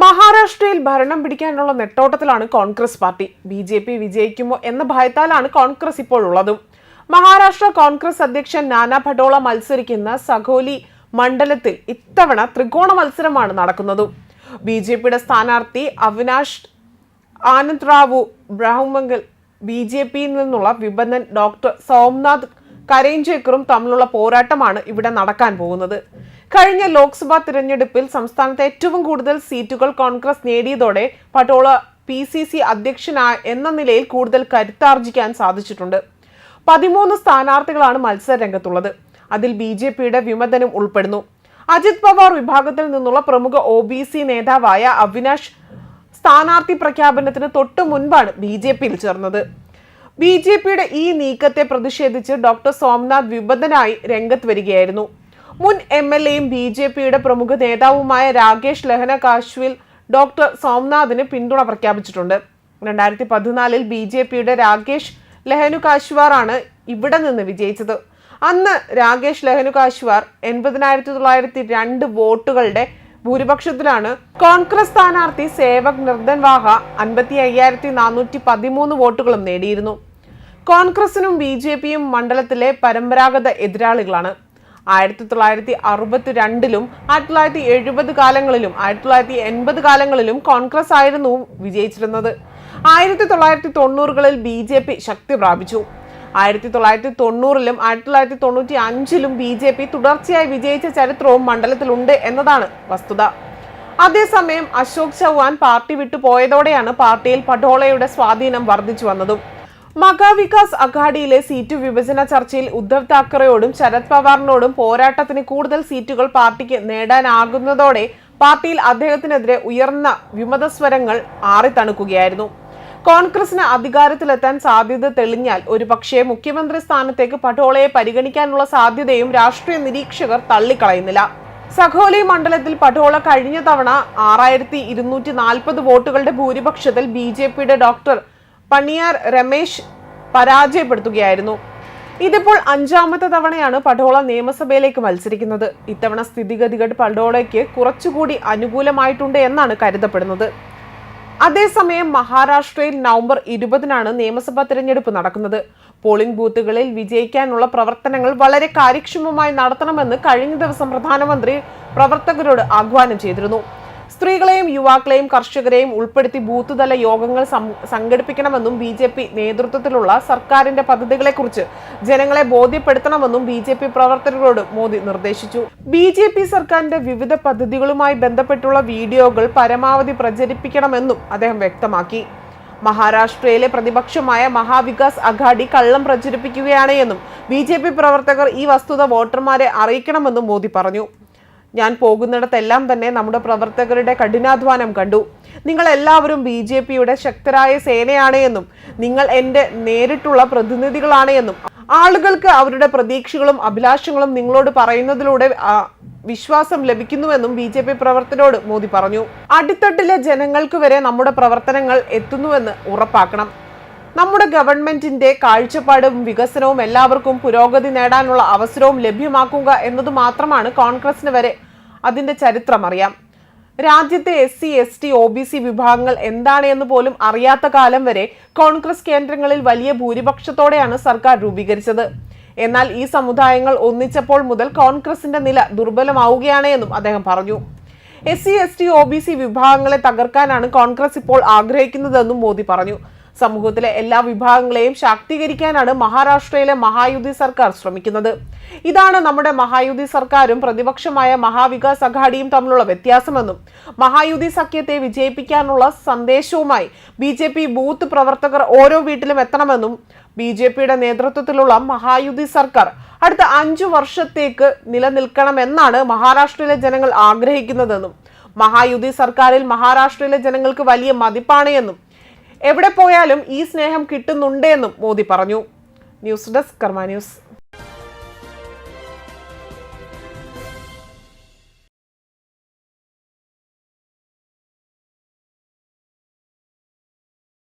മഹാരാഷ്ട്രയിൽ ഭരണം പിടിക്കാനുള്ള നെട്ടോട്ടത്തിലാണ് Congress party. B J P വിജയിക്കുമോ എന്ന ഭയത്താലാണ് കോൺഗ്രസ് ഇപ്പോഴുള്ളതും. മഹാരാഷ്ട്ര കോൺഗ്രസ് അധ്യക്ഷൻ നാനാ ഭട്ടോള മത്സരിക്കുന്ന സഖോലി മണ്ഡലത്തിൽ ഇത്തവണ ത്രികോണ മത്സരമാണ് നടക്കുന്നത്. ബി ജെ പിയുടെ സ്ഥാനാർത്ഥി അവിനാഷ് ആനന്ദ് റാവു ബ്രാഹ്മംഗൽ ബി ജെ പിയിൽ നിന്നുള്ള വിപണൻ ഡോക്ടർ സോംനാഥ് കരയിഞ്ചേക്കറും തമ്മിലുള്ള പോരാട്ടമാണ് ഇവിടെ നടക്കാൻ പോകുന്നത്. കഴിഞ്ഞ ലോക്സഭാ തിരഞ്ഞെടുപ്പിൽ സംസ്ഥാനത്ത് ഏറ്റവും കൂടുതൽ സീറ്റുകൾ കോൺഗ്രസ് നേടിയതോടെ പട്ടോള പി സി സി അധ്യക്ഷനായ എന്ന നിലയിൽ കൂടുതൽ കരുത്താർജിക്കാൻ സാധിച്ചിട്ടുണ്ട്. പതിമൂന്ന് സ്ഥാനാർത്ഥികളാണ് മത്സര രംഗത്തുള്ളത് അതിൽ ബി ജെ പിയുടെ വിമതനും ഉൾപ്പെടുന്നു. അജിത് പവാർ വിഭാഗത്തിൽ നിന്നുള്ള പ്രമുഖ ഒ ബി സി നേതാവായ അവിനാഷ് സ്ഥാനാർത്ഥി പ്രഖ്യാപനത്തിന് തൊട്ടു മുൻപാണ് ബി ജെ പിയിൽ ചേർന്നത്. ബി ജെ പിയുടെ ഈ നീക്കത്തെ പ്രതിഷേധിച്ച് ഡോക്ടർ സോംനാഥ് വിപതനായി രംഗത്ത് വരികയായിരുന്നു. മുൻ എം എൽ എയും ബി ജെ പിയുടെ പ്രമുഖ നേതാവുമായ രാകേഷ് ലഹന കാശ്വിൽ ഡോക്ടർ സോംനാഥിന് പിന്തുണ പ്രഖ്യാപിച്ചിട്ടുണ്ട്. രണ്ടായിരത്തി പതിനാലിൽ ബി ജെ പിയുടെ രാകേഷ് ലഹനു കാശ്വാർ ആണ് ഇവിടെ നിന്ന് വിജയിച്ചത്. അന്ന് രാകേഷ് ലഹനു കാശ്വാർ എൺപതിനായിരത്തി തൊള്ളായിരത്തി രണ്ട് വോട്ടുകളുടെ ഭൂരിപക്ഷത്തിലാണ്. കോൺഗ്രസ് സ്ഥാനാർത്ഥി സേവക് നിർദ്ദൻവാഹ അൻപത്തി അയ്യായിരത്തി നാനൂറ്റി പതിമൂന്ന് വോട്ടുകളും നേടിയിരുന്നു. കോൺഗ്രസിനും ബി ജെ പിയും മണ്ഡലത്തിലെ പരമ്പരാഗത എതിരാളികളാണ്. ആയിരത്തി തൊള്ളായിരത്തി അറുപത്തി രണ്ടിലും ആയിരത്തി തൊള്ളായിരത്തി എഴുപത് കാലങ്ങളിലും ആയിരത്തി തൊള്ളായിരത്തി എൺപത് കാലങ്ങളിലും കോൺഗ്രസ് ആയിരുന്നു വിജയിച്ചിരുന്നത്. ആയിരത്തി തൊള്ളായിരത്തി തൊണ്ണൂറുകളിൽ ബി ജെ പി ശക്തി പ്രാപിച്ചു. ആയിരത്തി തൊള്ളായിരത്തി തൊണ്ണൂറിലും ആയിരത്തി തൊള്ളായിരത്തി തൊണ്ണൂറ്റി അഞ്ചിലും ബി ജെ പി തുടർച്ചയായി വിജയിച്ച ചരിത്രവും മണ്ഡലത്തിലുണ്ട് എന്നതാണ് വസ്തുത. അതേസമയം അശോക് ചൗഹാൻ പാർട്ടി വിട്ടു പോയതോടെയാണ് പാർട്ടിയിൽ പട്ടോളയുടെ സ്വാധീനം വർദ്ധിച്ചു വന്നതും. മഹാവികാസ് അഘാഡിയിലെ സീറ്റ് വിഭജന ചർച്ചയിൽ ഉദ്ധവ് താക്കറെയോടും ശരത് പവാറിനോടും പോരാട്ടത്തിന് കൂടുതൽ സീറ്റുകൾ പാർട്ടിക്ക് നേടാനാകുന്നതോടെ പാർട്ടിയിൽ അദ്ദേഹത്തിനെതിരെ ഉയർന്ന വിമതസ്വരങ്ങൾ ആറിത്തണുക്കുകയായിരുന്നു കോൺഗ്രസിന് അധികാരത്തിലെത്താൻ സാധ്യത തെളിഞ്ഞാൽ ഒരുപക്ഷെ മുഖ്യമന്ത്രി സ്ഥാനത്തേക്ക് പട്ടോളയെ പരിഗണിക്കാനുള്ള സാധ്യതയും രാഷ്ട്രീയ നിരീക്ഷകർ തള്ളിക്കളയുന്നില്ല. സഖോലി മണ്ഡലത്തിൽ പട്ടോള കഴിഞ്ഞ തവണ ആറായിരത്തി ഇരുന്നൂറ്റി നാൽപ്പത് വോട്ടുകളുടെ ഭൂരിപക്ഷത്തിൽ ബി ജെ പിയുടെ ഡോക്ടർ പണിയാർ രമേശ് പരാജയപ്പെടുത്തുകയായിരുന്നു. ഇതിപ്പോൾ അഞ്ചാമത്തെ തവണയാണ് പടോള നിയമസഭയിലേക്ക് മത്സരിക്കുന്നത്. ഇത്തവണ സ്ഥിതിഗതികൾ പടോളയ്ക്ക് കുറച്ചുകൂടി അനുകൂലമായിട്ടുണ്ട് എന്നാണ് കരുതപ്പെടുന്നത്. അതേസമയം മഹാരാഷ്ട്രയിൽ നവംബർ ഇരുപതിനാണ് നിയമസഭാ തിരഞ്ഞെടുപ്പ് നടക്കുന്നത്. പോളിംഗ് ബൂത്തുകളിൽ വിജയിക്കാനുള്ള പ്രവർത്തനങ്ങൾ വളരെ കാര്യക്ഷമമായി നടത്തണമെന്ന് കഴിഞ്ഞ ദിവസം പ്രധാനമന്ത്രി പ്രവർത്തകരോട് ആഹ്വാനം ചെയ്തിരുന്നു. സ്ത്രീകളെയും യുവാക്കളെയും കർഷകരെയും ഉൾപ്പെടുത്തി ബൂത്ത് തല യോഗങ്ങൾ സംഘടിപ്പിക്കണമെന്നും ബി ജെ പി നേതൃത്വത്തിലുള്ള സർക്കാരിന്റെ പദ്ധതികളെക്കുറിച്ച് ജനങ്ങളെ ബോധ്യപ്പെടുത്തണമെന്നും ബി ജെ പി പ്രവർത്തകരോട് മോദി നിർദ്ദേശിച്ചു. ബി ജെ പി സർക്കാരിന്റെ വിവിധ പദ്ധതികളുമായി ബന്ധപ്പെട്ടുള്ള വീഡിയോകൾ പരമാവധി പ്രചരിപ്പിക്കണമെന്നും അദ്ദേഹം വ്യക്തമാക്കി. മഹാരാഷ്ട്രയിലെ പ്രതിപക്ഷമായ മഹാവികാസ് അഘാഡി കള്ളം പ്രചരിപ്പിക്കുകയാണ് എന്നും ബി പ്രവർത്തകർ ഈ വസ്തുത വോട്ടർമാരെ അറിയിക്കണമെന്നും മോദി പറഞ്ഞു. ഞാൻ പോകുന്നിടത്തെല്ലാം തന്നെ നമ്മുടെ പ്രവർത്തകരുടെ കഠിനാധ്വാനം കണ്ടു. നിങ്ങൾ എല്ലാവരും ബി ജെ പിയുടെ ശക്തരായ സേനയാണ് എന്നും നിങ്ങൾ എന്റെ നേരിട്ടുള്ള പ്രതിനിധികളാണ് എന്നും ആളുകൾക്ക് അവരുടെ പ്രതീക്ഷകളും അഭിലാഷങ്ങളും നിങ്ങളോട് പറയുന്നതിലൂടെ വിശ്വാസം ലഭിക്കുന്നുവെന്നും ബി ജെ പി പ്രവർത്തകരോട് മോദി പറഞ്ഞു. അടിത്തട്ടിലെ ജനങ്ങൾക്ക് വരെ നമ്മുടെ പ്രവർത്തനങ്ങൾ എത്തുന്നുവെന്ന് ഉറപ്പാക്കണം. നമ്മുടെ ഗവൺമെന്റിന്റെ കാഴ്ചപ്പാടും വികസനവും എല്ലാവർക്കും പുരോഗതി നേടാനുള്ള അവസരവും ലഭ്യമാക്കുക എന്നത് മാത്രമാണ് കോൺഗ്രസിന് വരെ അതിന്റെ ചരിത്രം അറിയാം. രാജ്യത്തെ S C S T O B C വിഭാഗങ്ങൾ എന്താണ് എന്ന് പോലും അറിയാത്ത കാലം വരെ കോൺഗ്രസ് കേന്ദ്രങ്ങളിൽ വലിയ ഭൂരിപക്ഷത്തോടെയാണ് സർക്കാർ രൂപീകരിച്ചത്. എന്നാൽ ഈ സമുദായങ്ങൾ ഒന്നിച്ചപ്പോൾ മുതൽ കോൺഗ്രസിന്റെ നില ദുർബലമാവുകയാണ് എന്നും അദ്ദേഹം പറഞ്ഞു. S C S T O B C വിഭാഗങ്ങളെ തകർക്കാനാണ് കോൺഗ്രസ് ഇപ്പോൾ ആഗ്രഹിക്കുന്നതെന്നും മോദി പറഞ്ഞു. സമൂഹത്തിലെ എല്ലാ വിഭാഗങ്ങളെയും ശാക്തീകരിക്കാനാണ് മഹാരാഷ്ട്രയിലെ മഹായുതി സർക്കാർ ശ്രമിക്കുന്നത്. ഇതാണ് നമ്മുടെ മഹായുതി സർക്കാരും പ്രതിപക്ഷമായ മഹാവികാസ് അഘാഡിയും തമ്മിലുള്ള വ്യത്യാസമെന്നും മഹായുതി സഖ്യത്തെ വിജയിപ്പിക്കാനുള്ള സന്ദേശവുമായി ബി ജെ പി ബൂത്ത് പ്രവർത്തകർ ഓരോ വീട്ടിലും എത്തണമെന്നും ബി ജെ പിയുടെ നേതൃത്വത്തിലുള്ള മഹായുതി സർക്കാർ അടുത്ത അഞ്ചു വർഷത്തേക്ക് നിലനിൽക്കണമെന്നാണ് മഹാരാഷ്ട്രയിലെ ജനങ്ങൾ ആഗ്രഹിക്കുന്നതെന്നും മഹായുതി സർക്കാരിൽ മഹാരാഷ്ട്രയിലെ ജനങ്ങൾക്ക് വലിയ മതിപ്പാണ് എന്നും എവിടെ പോയാലും ഈ സ്നേഹം കിട്ടുന്നുണ്ടെന്നും മോദി പറഞ്ഞു. News desk Karma news.